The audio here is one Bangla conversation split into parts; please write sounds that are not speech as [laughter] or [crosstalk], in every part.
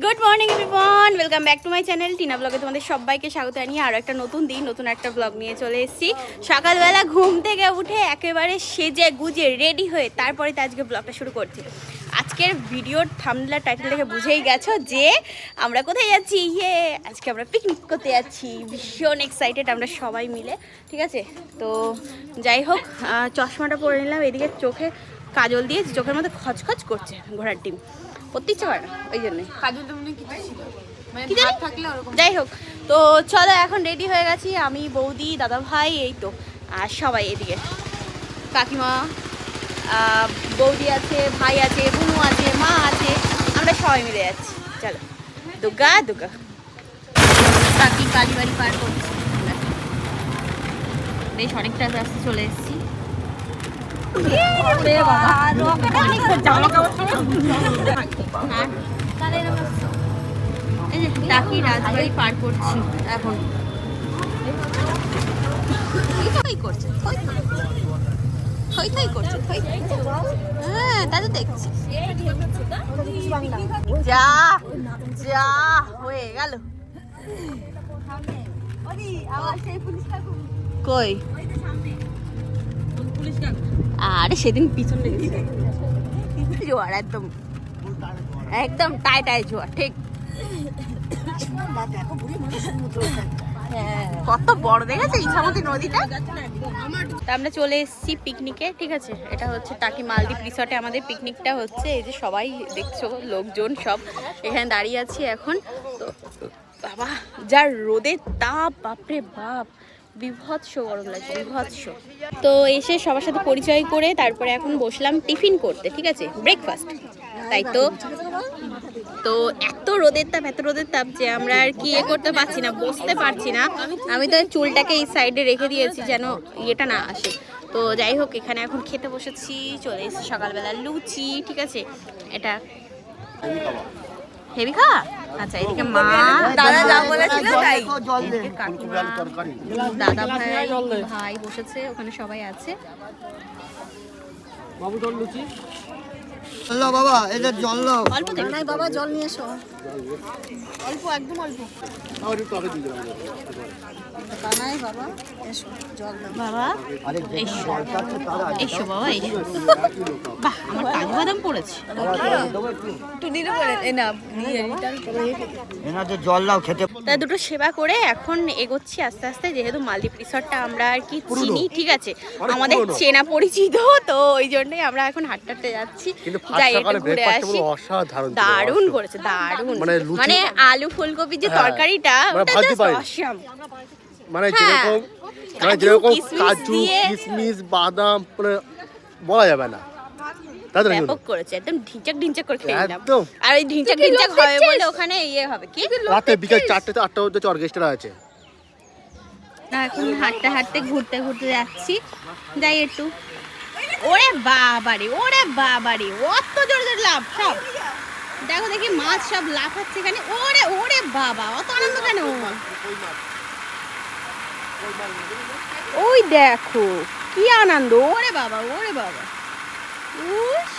Good morning everyone welcome back to my channel Tina ব্লগে তোমাদের সবাইকে স্বাগত জানিয়ে আরও একটা নতুন দিন, নতুন একটা ব্লগ নিয়ে চলে এসেছি। সকালবেলা ঘুম থেকে উঠে একেবারে সেজে গুজে রেডি হয়ে তারপরে তো আজকে ব্লগটা শুরু করছি। আজকের ভিডিওর থামলা টাইটেল দেখে বুঝেই গেছো যে আমরা কোথায় যাচ্ছি? ইয়ে আজকে আমরা পিকনিক করতে যাচ্ছি। ভীষণ এক্সাইটেড আমরা সবাই মিলে, ঠিক আছে? তো যাই হোক চশমাটা পরে নিলাম, এদিকে চোখে কাজল দিয়ে চোখের মধ্যে খচখচ করছে ঘোড়ার ডিম। করতে ইচ্ছে করে না ওই তো মনে যাই হোক তো চলো এখন রেডি হয়ে গেছি। আমি বৌদি দাদা ভাই এই তো আর সবাই এদিকে। কাকিমা বৌদি আছে ভাই আছে বুনু আছে মা আছে আমরা সবাই মিলে যাচ্ছি। চলো দুর্গা দুর্গা। কাকি কালীবাড়ি পার করছি। বেশ অনেকটা চলে এসেছি। টাকি রাজবাড়ি পার করছি এখন করছে থই করছে হ্যাঁ তা দেখছি যা যা হয়ে গেল কই আরে সেদিন পিছন জোয়ার, একদম। একদম টাই টাই জোয়ার, ঠিক। কত বড় দেখেছে ইছামতি নদীটা? আমরা চলে এসেছি পিকনিকে ঠিক আছে? এটা হচ্ছে টাকি মালদ্বীপ রিসর্টে আমাদের পিকনিকটা হচ্ছে। এই যে সবাই দেখছ, লোকজন সব এখানে দাঁড়িয়ে আছি এখন। তো বাবা, যার রোদের তাপ, বাপরে বাপ। বিভৎস গরম লাগছে, বিভৎস। তো এসে সবার সাথে পরিচয় করে তারপরে এখন বসলাম টিফিন করতে, ঠিক আছে? ব্রেকফাস্ট তাই তো? তো এত রোদের তাপ, এত রোদের তাপ যে আমরা আর কি ইয়ে করতে পারছি না, বসতে পারছি না। আমি তো চুলটাকে এই সাইডে রেখে দিয়েছি যেন ইয়েটা না আসে। তো যাই হোক, এখানে এখন খেতে বসেছি, চলে এসেছি সকালবেলা লুচি, ঠিক আছে? এটা হেভি খা আচ্ছা এদিকে মা। দাদা যা বলেছিল তাই। দাদা ভাই ভাই বসেছে ওখানে সবাই আছে। জল বাবা এদের জল অল্প বাবা জল নিয়ে এসো। অল্প একদম অল্প। কানাই বাবা এসো জল দাও। বাবা এসো। জলটা আছে তারা এসো বাবা এসো বাহ আমার কাজু বাদাম পড়েছে। একটু। এ না নিয়ে জল খেতে। তা দুটো সেবা করে এখন এগোচ্ছি আস্তে আস্তে যেহেতু মালদ্বীপ রিসর্টটা আমরা আর কি চিনি ঠিক আছে। আমাদের চেনা পরিচিত তো ওই জন্যই আমরা এখন হাঁটতে হাঁটতে যাচ্ছি। কিন্তু যাই একটু ঘুরে আসি। পুরো অসাধারণ ছিল, দারুণ করেছে দারুণ। মানে মানে আলু ফুলকপির যে হ্যাঁ, তরকারিটা মানে। মানে হ্যাঁ। যেরকম মানে যেরকম কাজু কিশমিশ বাদাম মানে বলা যাবে না? ব্যাপক করেছে একদম ঢিঞ্চাক ঢিঞ্চাক করে খেয়ে নিলাম। আর ওই ঢিঞ্চাক ঢিঞ্চাক হবে বলে ওখানে ইয়ে হবে কি? রাতে বিকাল চারটে থেকে আটটা পর্যন্ত অর্কেস্ট্রা আছে। না এখন হাঁটতে হাঁটতে ঘুরতে ঘুরতে যাচ্ছি। যাই একটু। ওরে বাবারে ওরে বাবারে অত জোরে জোরে লাভ সব। দেখো দেখি মাছ সব লাফাচ্ছে এখানে। ওরে ওরে বাবা অত আনন্দ কেন? ওই দেখো কি আনন্দ ওরে বাবা ওরে বাবা। উস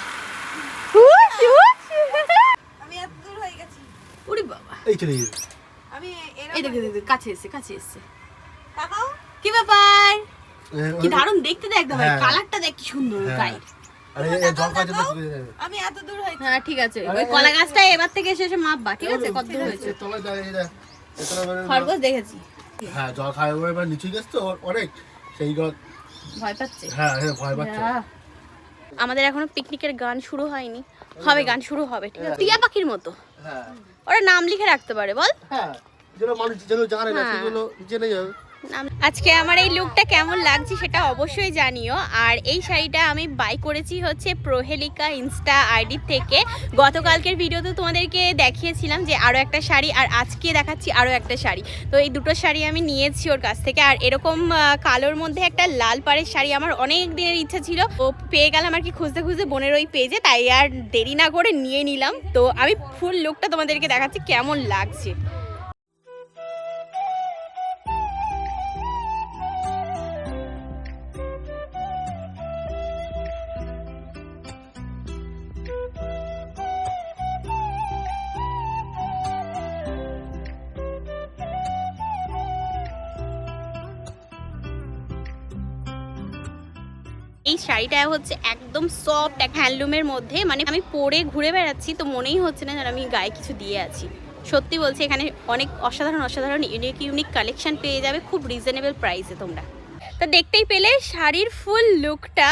উস উস। আমি এত দূর হয়ে গেছি। ওরে বাবা। এই চলে আমি এই দেখে দেখে কাছে এসে কাছে এসে কি ব্যাপার? কি আরে দারুণ দেখতে দেখ হ্যাঁ। কালারটা দেখ কি সুন্দর হ্যাঁ। গায়ের জল খাইতে তো আমি এত দূর হয়ে হ্যাঁ ঠিক আছে। ওই কলা গাছটা এবার থেকে এসে এসে মাপবা ঠিক আছে? কত দূর হয়েছে? তলায় দাঁড়িয়ে যা এখানে খরগোশ দেখেছি। হ্যাঁ জল খাওয়া এবার নিচে গেছে তো অনেক। সেই গল ভয় পাচ্ছে? হ্যাঁ হ্যাঁ ভয় পাচ্ছে। আমাদের এখনও পিকনিকের গান শুরু হয়নি। হবে গান শুরু হবে ঠিক আছে? টিয়া পাখির মতো। হ্যাঁ। ওরা নাম লিখে রাখতে পারে বল। হ্যাঁ মানুষ যেগুলো জানে না হ্যাঁ। সেগুলো জেনে যাবে। নাম- আজকে আমার এই লুকটা কেমন লাগছে সেটা অবশ্যই জানিও। আর এই শাড়িটা আমি বাই করেছি হচ্ছে প্রহেলিকা ইনস্টা আইডি থেকে। গতকালকের ভিডিওতে তোমাদেরকে দেখিয়েছিলাম যে আরও একটা শাড়ি আর আজকে দেখাচ্ছি আরও একটা শাড়ি। তো এই দুটো শাড়ি আমি নিয়েছি ওর কাছ থেকে। আর এরকম কালোর মধ্যে একটা লাল পাড়ের শাড়ি আমার অনেক দিনের ইচ্ছা ছিল। ও পেয়ে গেলাম আর কি খুঁজতে খুঁজতে বোনের ওই পেজে তাই আর দেরি না করে নিয়ে নিলাম। তো আমি ফুল লুকটা তোমাদেরকে দেখাচ্ছি, কেমন লাগছে। এই শাড়িটা হচ্ছে একদম সফট এক হ্যান্ডলুমের মধ্যে। মানে আমি পরে ঘুরে বেড়াচ্ছি, তো মনেই হচ্ছে না যেন আমি গায়ে কিছু দিয়ে আছি। সত্যি বলছি, এখানে অনেক অসাধারণ অসাধারণ ইউনিক ইউনিক কালেকশন পেয়ে যাবে, খুব রিজনেবল প্রাইসে তোমরা। তো দেখতেই পেলে, শাড়ির ফুল লুকটা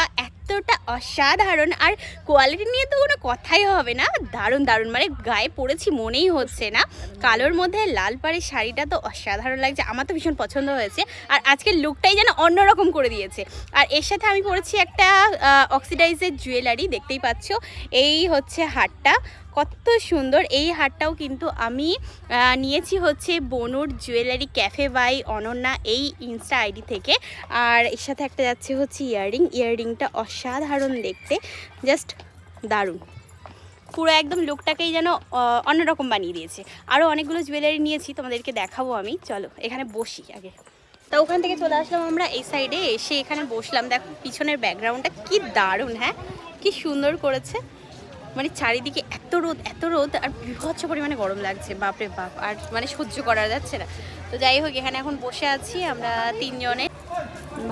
এতটা অসাধারণ আর কোয়ালিটি নিয়ে তো কোনো কথাই হবে না। দারুণ দারুণ। মানে গায়ে পড়েছি, মনেই হচ্ছে না। কালোর মধ্যে লাল পাড়ের শাড়িটা তো অসাধারণ লাগছে। আমার তো ভীষণ পছন্দ হয়েছে। আর আজকের লুকটাই যেন অন্যরকম করে দিয়েছে। আর এর সাথে আমি পরেছি একটা অক্সিডাইজের জুয়েলারি দেখতেই পাচ্ছ। এই হচ্ছে হারটা। কত সুন্দর। এই হারটাও কিন্তু আমি নিয়েছি হচ্ছে বনুর জুয়েলারি ক্যাফে বাই অনন্যা এই ইনস্টা আইডি থেকে। আর এর সাথে একটা যাচ্ছে হচ্ছে ইয়াররিং। ইয়াররিংটা অসাধারণ দেখতে। জাস্ট দারুণ। পুরো একদম লুকটাকেই যেন অন্যরকম বানিয়ে দিয়েছে। আরও অনেকগুলো জুয়েলারি নিয়েছি, তোমাদেরকে দেখাবো আমি। চলো, এখানে বসি আগে। তা ওখান থেকে চলে আসলাম আমরা এই সাইডে, এসে এখানে বসলাম। দেখো, পিছনের ব্যাকগ্রাউন্ডটা কি দারুণ হ্যাঁ? কি সুন্দর করেছে। মানে চারিদিকে এত রোদ এত রোদ আর বিভৎস পরিমাণে গরম লাগছে বাপরে বাপ আর মানে সহ্য করা যাচ্ছে না। তো যাই হোক এখানে এখন বসে আছি আমরা তিনজনে।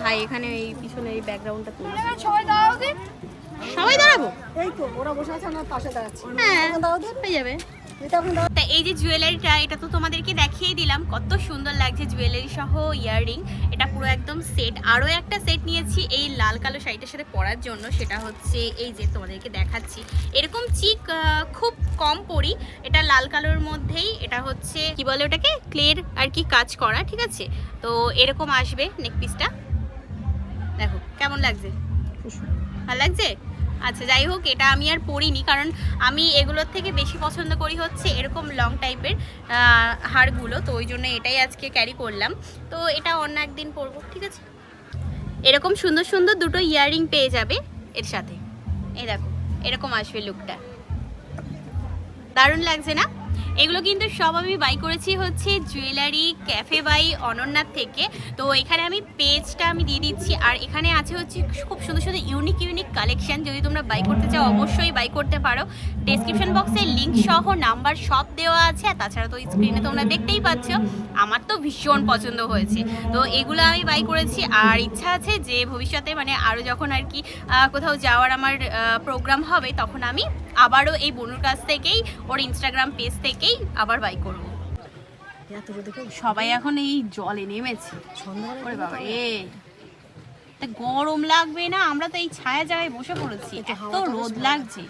ভাই এখানে এই পিছনে এই ব্যাকগ্রাউন্ডটা তুলছি সবাই দাঁড়াবো? এই তো ওরা বসে আছে আমরা পাশে দাঁড়াচ্ছি হ্যাঁ হয়ে যাবে। তা এই যে জুয়েলারিটা এটা তো তোমাদেরকে দেখিয়ে দিলাম। কত সুন্দর লাগছে জুয়েলারি সহ ইয়াররিং এটা পুরো একদম সেট আরও একটা সেট নিয়েছি এই লাল কালো শাড়িটার সাথে পরার জন্য। সেটা হচ্ছে এই যে তোমাদেরকে দেখাচ্ছি। এরকম চিক খুব কম পরি। এটা লাল কালোর মধ্যেই। এটা হচ্ছে কি বলে ওটাকে? ক্লের আর কি কাজ করা ঠিক আছে? তো এরকম আসবে নেক পিসটা দেখো কেমন লাগছে? ভালো লাগছে? আচ্ছা যাই হোক, এটা আমি আর পরিনি কারণ আমি এগুলোর থেকে বেশি পছন্দ করি হচ্ছে এরকম লং টাইপের হারগুলো তো ওই জন্য এটাই আজকে ক্যারি করলাম। তো এটা অন্য একদিন পরবো, ঠিক আছে? এরকম সুন্দর সুন্দর দুটো ইয়াররিং পেয়ে যাবে এর সাথে। এই দেখো, এরকম আসবে লুকটা দারুণ লাগছে না? এগুলো কিন্তু সব আমি বাই করেছি হচ্ছে জুয়েলারি ক্যাফে বাই অনন্যার থেকে। তো এখানে আমি পেজটা আমি দিয়ে দিচ্ছি। আর এখানে আছে হচ্ছে খুব সুন্দর সুন্দর ইউনিক ইউনিক কালেকশন যদি তোমরা বাই করতে চাও, অবশ্যই বাই করতে পারো। ডেসক্রিপশন বক্সে লিঙ্ক সহ নাম্বার সব দেওয়া আছে। আর তাছাড়া তো স্ক্রিনে তোমরা দেখতেই পাচ্ছ, আমার তো ভীষণ পছন্দ হয়েছে। তো এগুলো আমি বাই করেছি। আর ইচ্ছা আছে যে ভবিষ্যতে মানে আরও যখন আর কি কোথাও যাওয়ার আমার প্রোগ্রাম হবে, তখন আমি আবারও এই বনুর কাছ থেকেই, ওর ইনস্টাগ্রাম পেজ থেকেই আবার বাই করব। সবাই এখন এই জলে নেমেছে। বাবা গরম লাগবে না আমরা তো এই ছায়া জায়গায় বসে পড়েছি। এত রোদ লাগছে।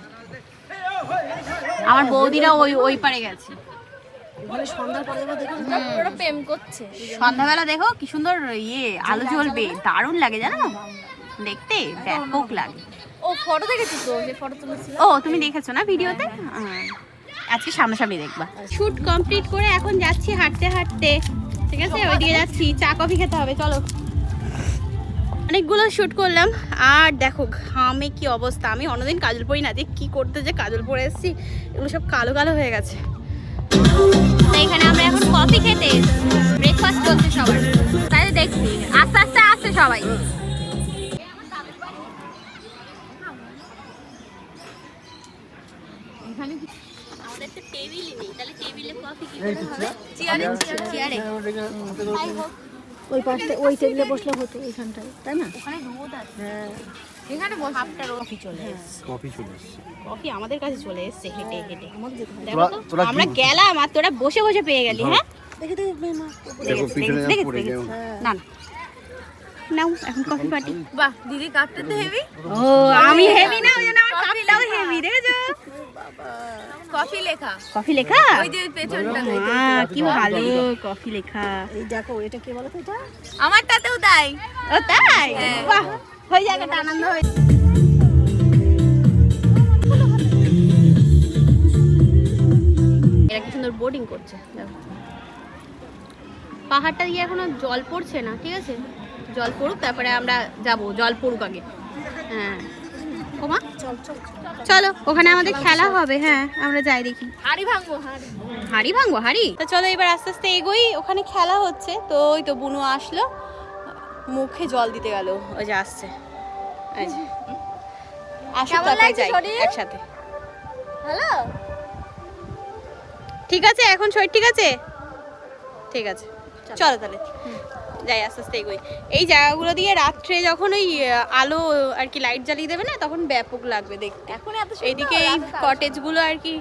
আমার বৌদিরা ওই ওই পারে গেছে। সন্ধ্যাবেলা দেখো কি সুন্দর ইয়ে আলো জ্বলবে দারুণ লাগে জানো? দেখতে ব্যাপক লাগে। ও ফটো দেখেছি তো? যে ফটো তুলেছিল? ও তুমি দেখেছ না ভিডিওতে? হ্যাঁ। আজকে সামনাসামনি দেখবা। শুট কমপ্লিট করে এখন যাচ্ছি হাঁটতে হাঁটতে। ঠিক আছে? ওইদিকে যাচ্ছি চা কফি খেতে হবে চলো। অনেকগুলো শ্যুট করলাম। আর দেখো ঘামে কি অবস্থা? আমি অন্যদিন কাজল পরি না যে কি করতে যে কাজল পরে এসেছি এগুলো সব কালো কালো হয়ে গেছে। তো এখানে আমরা এখন কফি খেতে ব্রেকফাস্ট করছি সবাই তাই দেখছি আস্তে আস্তে আসছে সবাই। ওই পাশে ওই টেবিলে বসলে হতো এইখানটায় তাই না? ওখানে রোদ আছে। হ্যাঁ। এখানে হাফটা কফি চলে এসেছে। কফি চলে এসছে। কফি আমাদের কাছে চলে এসেছে হেঁটে হেঁটে। আমার গেলাম আর তোরা বসে বসে পেয়ে গেলি হ্যাঁ? দেখে দেখে। গেল। না না। নাও এখন কফি পার্টি বাহ দিদি কাপটা তো হেভি ও আমি হেভি না ওই জন্য আমার কাপটাও হেভি দেখেছ? কফি লেখা। কফি লেখা? ওই যে পেছনটা। কি ভালো কফি লেখা। এই দেখো এটা কে বলো তো এটা? আমারটাতেও তাই। ও তাই? বাহ হয়ে যাক একটা আনন্দ হয়ে এরা কি সুন্দর বোর্ডিং করছে দেখো। পাহাড়টা দিয়ে এখনও জল পড়ছে না ঠিক আছে? জল পড়ুক তারপরে আমরা যাব জল পড়ুক আগে। হ্যাঁ। ওমা? চল চল চলো ওখানে আমাদের খেলা হবে হ্যাঁ আমরা যাই দেখি। হাড়ি ভাঙবো হাড়ি। ভাঙবো হাড়ি? তো চলো এবার আস্তে আস্তে এগোই ওখানে খেলা হচ্ছে। তো ওই তো বুনু আসলো মুখে জল দিতে গেল ওই যে আসছে। আসুক তারপরে যাই একসাথে। হ্যালো ঠিক আছে এখন শরীর ঠিক আছে? ঠিক আছে। চলো। তাহলে। যাই আস্তে আস্তে এগোই এই জায়গাগুলো দিয়ে রাত্রে যখন ওই আলো আর কি লাইট জ্বালিয়ে দেবে না তখন ব্যাপক লাগবে দেখতে। এখন এইদিকে এই কটেজগুলো আর কি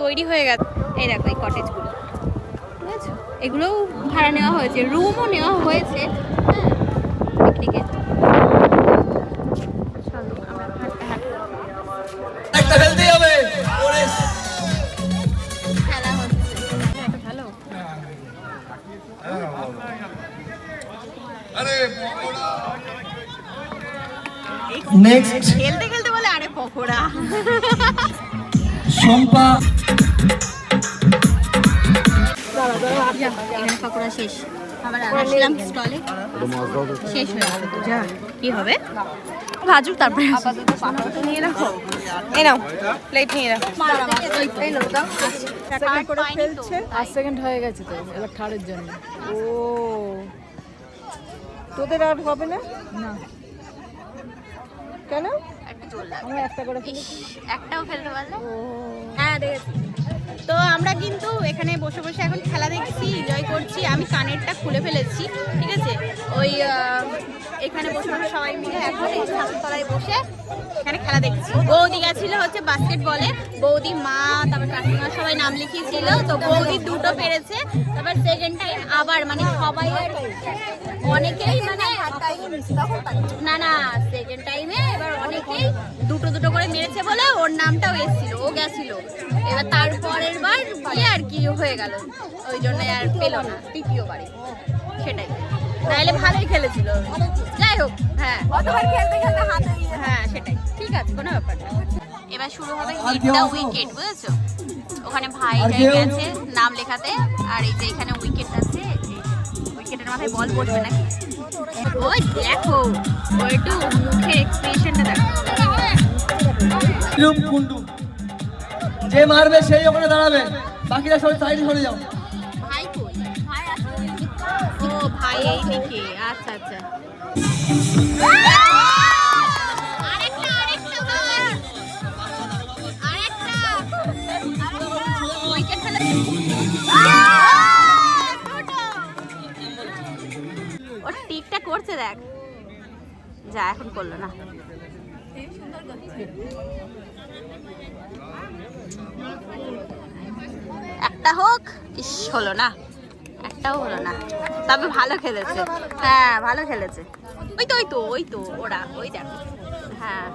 তৈরি হয়ে গেছে। এই দেখো এই কটেজগুলো আছে। এগুলোও ভাড়া নেওয়া হয়েছে। রুমও নেওয়া হয়েছে। নেক্সট খেলতে খেলতে বলে আরে পকোড়া। শম্পা। এখানে পকোড়া শেষ। আবার আসলাম স্টলে শেষ হয়ে গেল। কি হবে? ভাজুক তারপরে আপাতত নিয়ে রাখো এই নাও প্লেট নিয়ে রাখো এই নাও দাও। সেকেন্ড করে ফেলছে পাঁচ সেকেন্ড হয়ে গেছে তো এবার জন্য। ও। তোদের আর হবে না? না। কেন? একটা করে একটাও ফেলতে পারলে? হ্যাঁ দেখেছি। তো আমরা কিন্তু এখানে বসে বসে এখন খেলা দেখছি এনজয় করছি। আমি কানেরটা খুলে ফেলেছি ঠিক আছে? ওই এখানে বসে বসে সবাই মিলে এখন এই ছাদের তলায় বসে এখানে খেলা দেখছি। বৌদি গেছিল হচ্ছে বাস্কেটবলে বৌদি মা তারপর কাকিমা সবাই নাম লিখিয়েছিল। তো বৌদি দুটো পেরেছে। তারপর সেকেন্ড টাইম আবার মানে সবাই আর অনেকেই মানে না না সেকেন্ড টাইমে এবার দুটো দুটো করে মেরেছে বলে ওর নামটাও এসেছিল ও গেছিল। এবার তারপরের বার গিয়ে আর কি হয়ে গেল। ওই জন্য আর পেল না তৃতীয়বারে। সেটাই। তাহলে ভালোই খেলেছিল। যাই হোক হ্যাঁ। খেলতে খেলতে হাতে হ্যাঁ সেটাই। ঠিক আছে কোনো ব্যাপার না। এবার শুরু হবে হিটটা উইকেট বুঝেছ? ওখানে ভাই গেছে নাম লেখাতে। আর এই যে এখানে উইকেট আছে উইকেটের মাথায় বল পড়বে নাকি? ওই দেখো একটু মুখের এক্সপ্রেশনটা দেখো। কুন্ডু যে মারবে সেই ওখানে দাঁড়াবে। বাকিরা সবাই সাইডে সরে যাও। ভাই কই? ভাই আছে ও ভাই এই দিকে। আচ্ছা আচ্ছা। করছে দেখ। যা এখন করল না। একটা হোক ইস হলো না। একটাও হলো না। তবে ভালো খেলেছে। হ্যাঁ ভালো খেলেছে। ওই তো ওই তো ওই তো ওরা ওই দেখো। হ্যাঁ।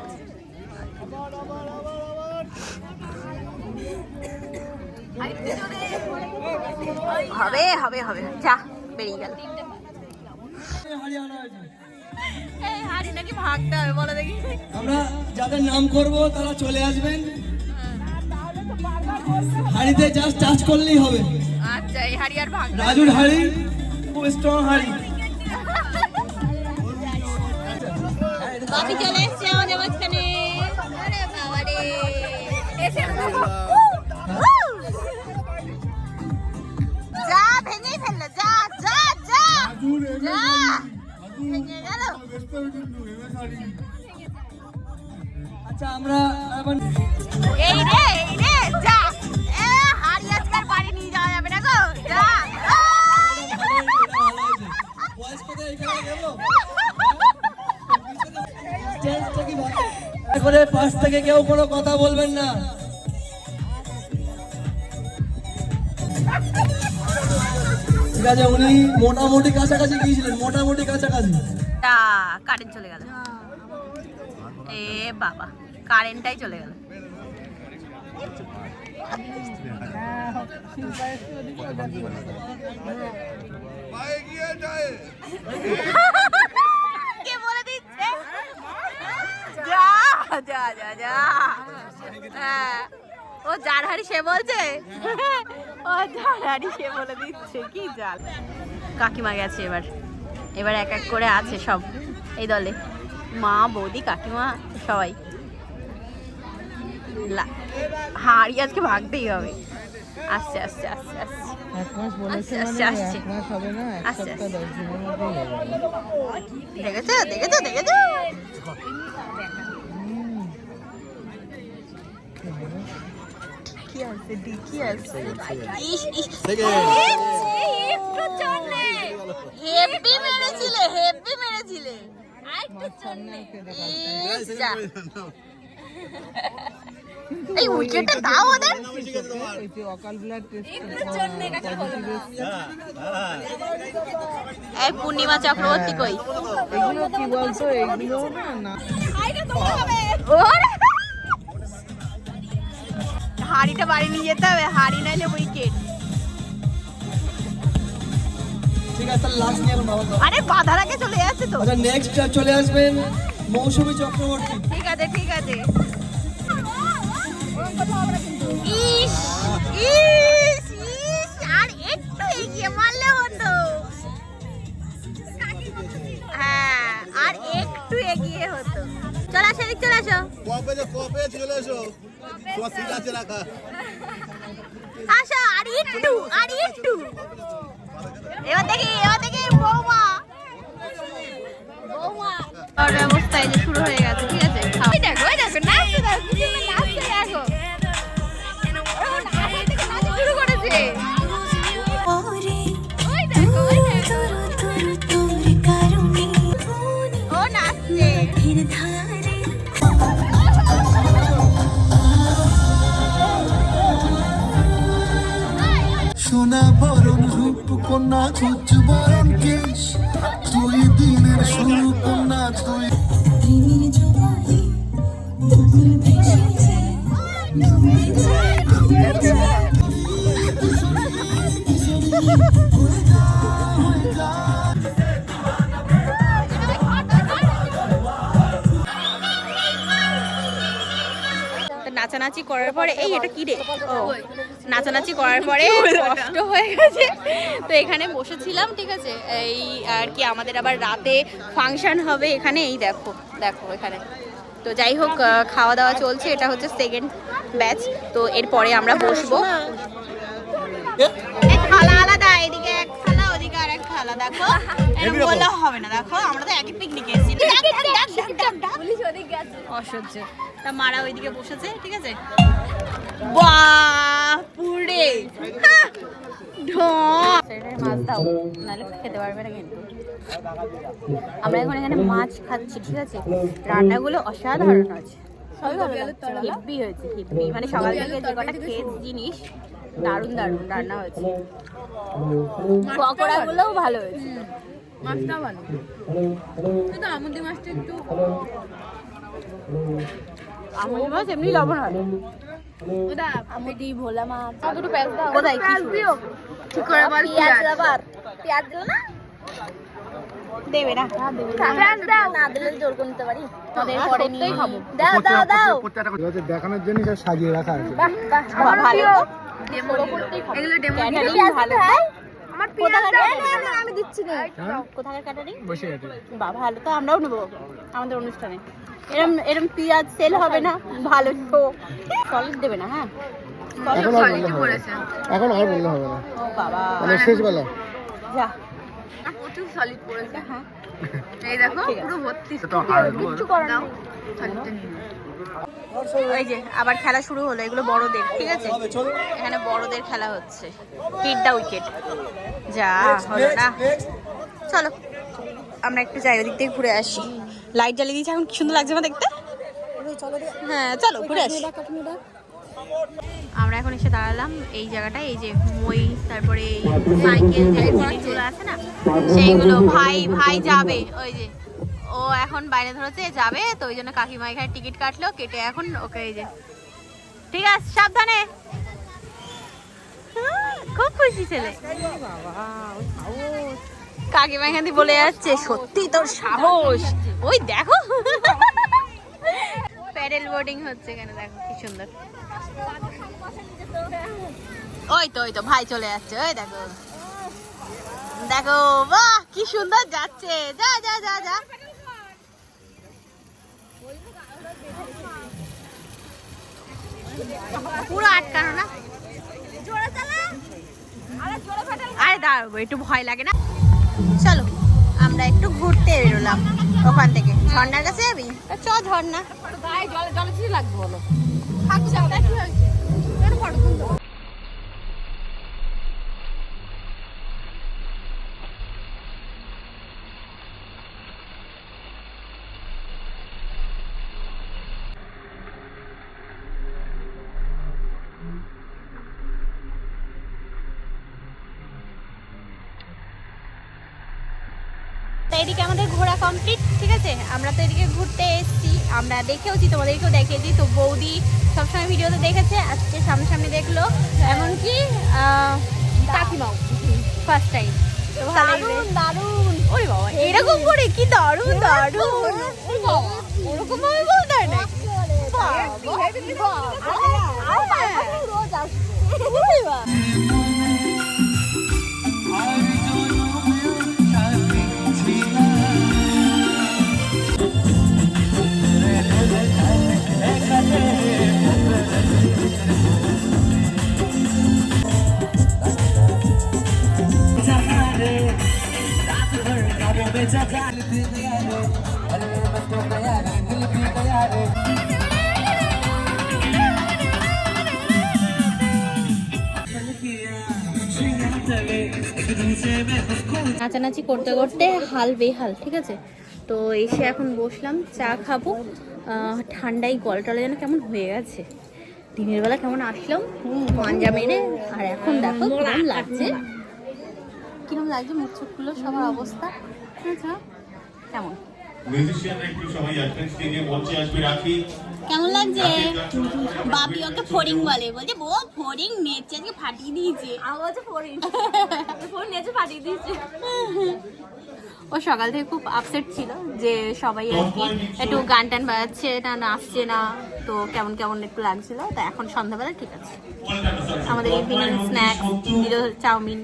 হবে হবে হবে। যা বেরিয়ে গেল। হয়েছে। এই হাড়ি নাকি ভাগতে হবে বলো দেখি। আমরা যাদের নাম করব তারা চলে আসবেন। হাড়িতে জাস্ট টাচ করলেই হবে। আচ্ছা এই হাড়ি আর ভাগ রাজুর হাড়ি। খুব স্ট্রং হাড়ি। চলে এসছে আমাদের মাঝখানে। আরে বাবা রে এসে আচ্ছা আমরা এই রে এই রে যা। এ হাড়ি আজকে আর বাড়ি নিয়ে যাওয়া যাবে না গো। যা? করে পাশ থেকে কেউ কোনো কথা বলবেন না। ঠিক আছে, উনি মোটামুটি কাছাকাছি গিয়েছিলেন, মোটামুটি কাছাকাছি। তা কারেন্ট চলে গেল। এ বাবা কারেন্টটাই চলে গেল। কে বলে দিচ্ছে? যা। হ্যাঁ ও যার হাড়ি সে বলছে? সে বলে দিচ্ছে কি জাল? কাকিমা গেছে এবার। এবার এক এক করে আছে সব এই দলে। মা বৌদি কাকিমা সবাই। লা- হাড়ি আজকে ভাগতেই হবে। আস্তে, আস্তে, আস্তে, সপ্তাহ দশ দিনের হবে। দেখেছ দেখেছ দেখেছ? কি আছে ডিকি আছে। ইস ইস। একটু চলে হেভি মেরেছিলে হেভি মেরেছিলে। এই উইকেটটা দাও ওদের। এই পূর্ণিমা চক্রবর্তী কই? এগুলো কি বলছো এগুলো না ওরে! হাড়িটা বাড়ি নিয়ে যেতে হবে হাড়ি নাইলে উইকেট। আরে বাধার আগে চলে যাচ্ছে তো। আচ্ছা নেক্সট চলে আসবেন মৌসুমী চক্রবর্তী। ঠিক আছে ঠিক আছে। ইস ইস ইস আর একটু এগিয়ে মারলে হতো হ্যাঁ আর একটু এগিয়ে হতো। চল আসো চলে আসো। কবে চলে এসো তোমার সিট আছে রাখা আশা আর একটু আর একটু এবার দেখি এবার দেখি বৌমা। বৌমা। আর ব্যবস্থা এই যে শুরু হয়ে গেছে ঠিক আছে? দেখো ওই দেখো নাচছে কন্যা বরণ কেশ তুই দিনের শুরু কন্যা তুই নাচানাচি করার পরে এই এটা কি রে? ও। নাচানাচি করার পরে কষ্ট হয়ে গেছে। তো এখানে বসেছিলাম ঠিক আছে? এই আর কি আমাদের আবার রাতে ফাংশন হবে এখানে। এই দেখো দেখো এখানে। তো যাই হোক খাওয়া দাওয়া চলছে। এটা হচ্ছে সেকেন্ড ব্যাচ তো এরপরে আমরা বসবো। এক থালা আলাদা এদিকে এক থালা ওদিকে আর এক থালা দেখো? বললে হবে না দেখো? আমরা তো একই পিকনিকে এসেছি। অসহ্য। তা মারা ওইদিকে বসেছে ঠিক আছে? বাপুরে। মাছ দাও নাহলে খেতে পারবে না কিন্তু। আমরা এখন এখানে মাছ খাচ্ছি ঠিক আছে? রান্নাগুলো অসাধারণ আছে। হেভি হয়েছে হেভি। মানে সকাল থেকে যে কটা খেয়েছি জিনিস দারুণ দারুণ রান্না হয়েছে। পকোড়াগুলোও ভালো হয়েছে। মাছটা ভালো। কিন্তু আমুদি মাছটা একটু আমার মাছ এমনি লবণ হয়। আমুদি ভোলা মাছ দুটো পেঁয়াজ দাও। কোথায়? কি দিও। ঠিক করে বল পেঁয়াজ আবার। পেঁয়াজ দিও না? দেবে না। পেঁয়াজ দাও। না দিলে জোর করে নিতে পারি। তোদের পরে নিয়ে খাব। দাও দাও দাও। দেখানোর জন্য সব সাজিয়ে রাখা আছে। বাহ বাহ বাহ, ভালো। এগুলো ডেমো ভালো আমার আমি দিচ্ছি না। কোথাকার ক্যাটারিং বসে বাহ ভালো তো আমরাও নেব আমাদের অনুষ্ঠানে। এরম এরম পেঁয়াজ সেল হবে না? ভালো তো। সলিড দেবে না হ্যাঁ? এখন আর বললে হবে না। এখন আর বললে হবে না। ও বাবা। মানে শেষ বেলা যা প্রচুর সলিড পড়েছে। হ্যাঁ। এই দেখো। পুরো ভর্তি কিচ্ছু করার নেই। ওই যে, আবার খেলা শুরু হলো, এগুলো বড়দের, ঠিক আছে? এখানে বড়দের খেলা হচ্ছে। Hit the wicket. যা, হলো না। চলো, আমরা একটু যাই ওদিক থেকে ঘুরে আসি। লাইট জ্বালিয়ে দিয়েছি, এখন কি সুন্দর লাগছে আমার দেখতে? হ্যাঁ চলো, ঘুরে আসি। আমরা এখন এসে দাঁড়ালাম এই জায়গাটায়, এই যে মই, তারপরে এই সাইকেল, যে আছে না, সেইগুলো, ভাই ভাই যাবে, ওই যে। ও এখন বাইরে ধরেছে যাবে তো ওই জন্য কাকিমা এখানে টিকিট কাটলো কেটে এখন ওকে এই যে। ঠিক আছে সাবধানে। হ্যাঁ, খুব খুশি ছেলে। কাকিমা এখান বলে যাচ্ছে সত্যি তোর সাহস? ওই দেখো। প্যাডেল বোর্ডিং হচ্ছে এখানে দেখো কি সুন্দর। ওই তো ওই তো ভাই চলে যাচ্ছে ওই দেখো। দেখো বাহ কি সুন্দর যাচ্ছে। যা যা যা যা। পুরো আটকানো না। আরে দাঁড়াবো একটু ভয় লাগে না? চলো আমরা একটু ঘুরতে বেরোলাম ওখান থেকে। ঝর্নার কাছে যাবি? চ ঝর্ণা। জলে লাগবে বলো? এদিকে আমাদের ঘোরা কমপ্লিট ঠিক আছে আমরা তো এদিকে ঘুরতে এসেছি আমরা দেখেওছি তোমাদেরকেও দেখিয়েছি তো বৌদি সবসময় ভিডিওতে দেখেছে আজকে সামনাসামনি দেখল এমনকি কাকিমাও ফার্স্ট টাইম দারুণ দারুণ ওরে বাবা এরকম করে কি দারুণ দারুণ ওরকম ভাবে বলতে হয় না নাচানাচি করতে করতে হাল বেহাল, ঠিক আছে? তো এসে এখন বসলাম, চা খাব। ঠান্ডাই গলটলে যেন কেমন হয়ে গেছে। দিনের বেলা কেমন আসলাম মাঞ্জা মেরে আর এখন দেখো কেমন লাগছে। কিরম লাগছে, মুখ চোখগুলো সবার অবস্থা। আচ্ছা কেমন? মিউজিশিয়ানরা একটু সবাই আসবেন স্টেজে মঞ্চে আসবে রাখি। কেমন লাগছে? বাপি ওকে ফড়িং বলে। বলছে বো ফোরিং নেচে আজকে ফাটিয়ে দিয়েছে। আমার ফোরিং। [laughs] ফোন নেচে ফাটিয়ে দিয়েছে। [laughs] ও সকাল থেকে খুব আপসেট ছিল যে সবাই আর কি একটু গান টান বাজাচ্ছে না নাচছে না তো কেমন কেমন একটু লাগছিল তো এখন সন্ধ্যাবেলা ঠিক আছে আমাদের ইভিনিং স্ন্যাক্স দিল চাউমিন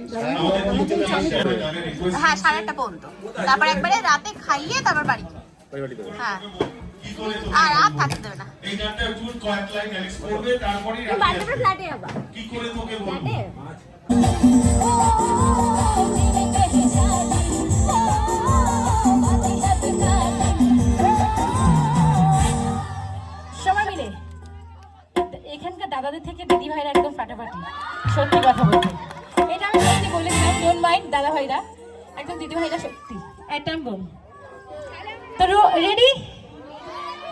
হ্যাঁ সাড়ে আটটা পর্যন্ত তারপর একবারে রাতে খাইয়ে তারপর বাড়ি হ্যাঁ আর আর থাকতে দেবে না এই গানটা একটু কয়েক লাইন অ্যালেক্স করবে তারপরে বাড়িতে ফ্ল্যাটে আবার কি করে তোকে বলব সবাই ফাটাফাটি সত্যি কথা বলতে এটা আমি সত্যি বলেছিলাম ডোন্ট মাইন্ড দাদা ভাইরা। একদম দিদি ভাইরা সত্যি। একদম বোন তো রেডি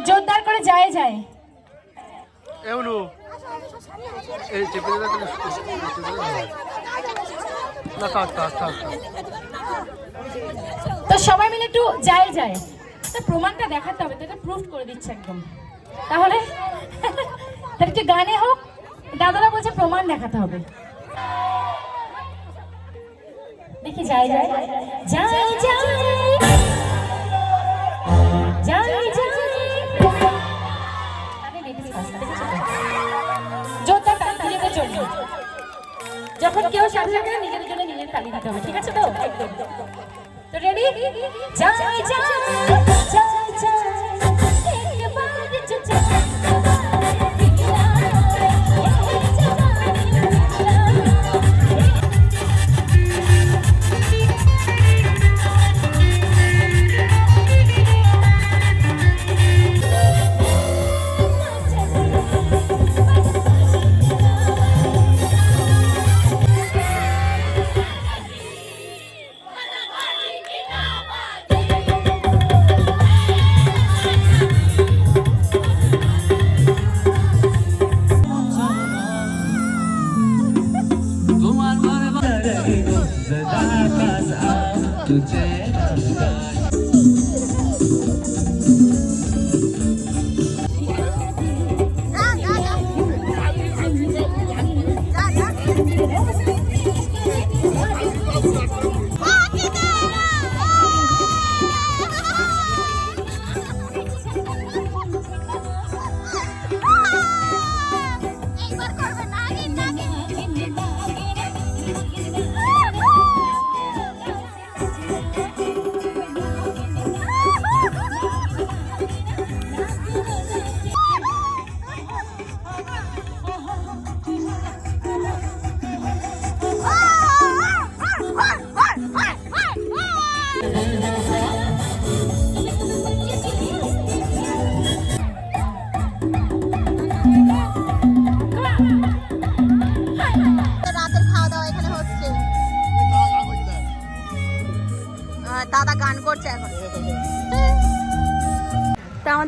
জোরদার করে যায় যায়। এমনু এই চেপে দিলে না থাক থাক থাক। তো সবাই মিলে একটু যায় যায়। তো প্রমাণটা দেখাতে হবে তো এটা প্রুফ করে দিচ্ছে একদম। তাহলে তাহলে গানে হোক? দাদারা বলছে প্রমাণ দেখাতে হবে। দেখি, যাই তো? জোরদার তালি নিজেদের জন্য যখন কেউ নিজেদের জন্য নিজের তালি দিতে হবে, ঠিক আছে তো? রেডি যাই যাই। যাই যাই। রাতের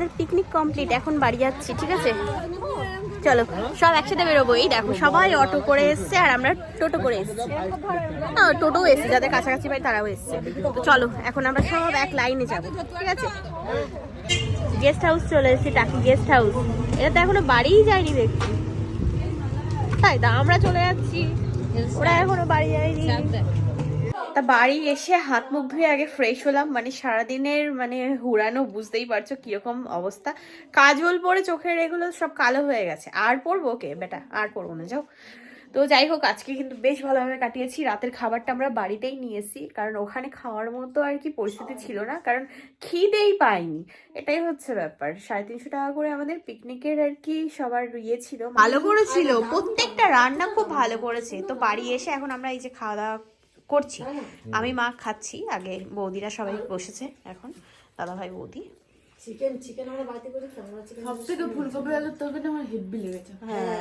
আমাদের পিকনিক কমপ্লিট এখন বাড়ি যাচ্ছি, ঠিক আছে? চলো, সব একসাথে বেরোবো। এই দেখো, সবাই অটো করে এসছে আর আমরা টোটো করে এসছি। না টোটো এসছে, যাদের কাছাকাছি বাড়ি তারাও এসছে। তো চলো, এখন আমরা সব এক লাইনে যাব, ঠিক আছে? গেস্ট হাউস চলে এসেছি, টাকি গেস্ট হাউস এটা তো এখনও বাড়িই যায়নি দেখছি। তাই, তা আমরা চলে যাচ্ছি। ওরা এখনও বাড়ি যায়নি। তা বাড়ি এসে হাত মুখ ধুয়ে আগে ফ্রেশ হলাম। মানে সারাদিনের মানে হুড়ানো বুঝতেই পারছ কীরকম অবস্থা। কাজল পরে চোখের এগুলো সব কালো হয়ে গেছে। আর পরবো ওকে বেটা আর পরবো না যাও। তো যাই হোক আজকে কিন্তু বেশ ভালোভাবে কাটিয়েছি। রাতের খাবারটা আমরা বাড়িতেই নিয়ে এসেছি। কারণ ওখানে খাওয়ার মতো আর কি পরিস্থিতি ছিল না। কারণ খিদেই পাইনি। এটাই হচ্ছে ব্যাপার। সাড়ে তিনশো টাকা করে আমাদের পিকনিকের আর কি সবার ইয়ে ছিল। ভালো করেছিল। প্রত্যেকটা রান্না খুব ভালো করেছে। তো বাড়ি এসে এখন আমরা এই যে খাওয়া দাওয়া করছি। আমি মা খাচ্ছি আগে বৌদিরা সবাই বসেছে এখন দাদা ভাই বৌদি হ্যাঁ।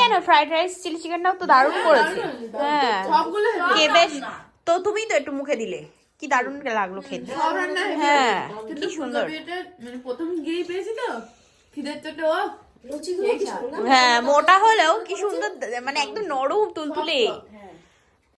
কেন ফ্রাইড রাইস চিলি চিকেনটাও তো দারুণ করেছে। হ্যাঁ। কে বেশ তো তুমিই তো একটু মুখে দিলে কি দারুণ লাগল খেতে। হ্যাঁ কি সুন্দর। মানে প্রথম গিয়ে পেয়েছি তো খিদের চোটে ও। হ্যাঁ মোটা হলেও কি সুন্দর মানে একদম নরম তুলতুলে।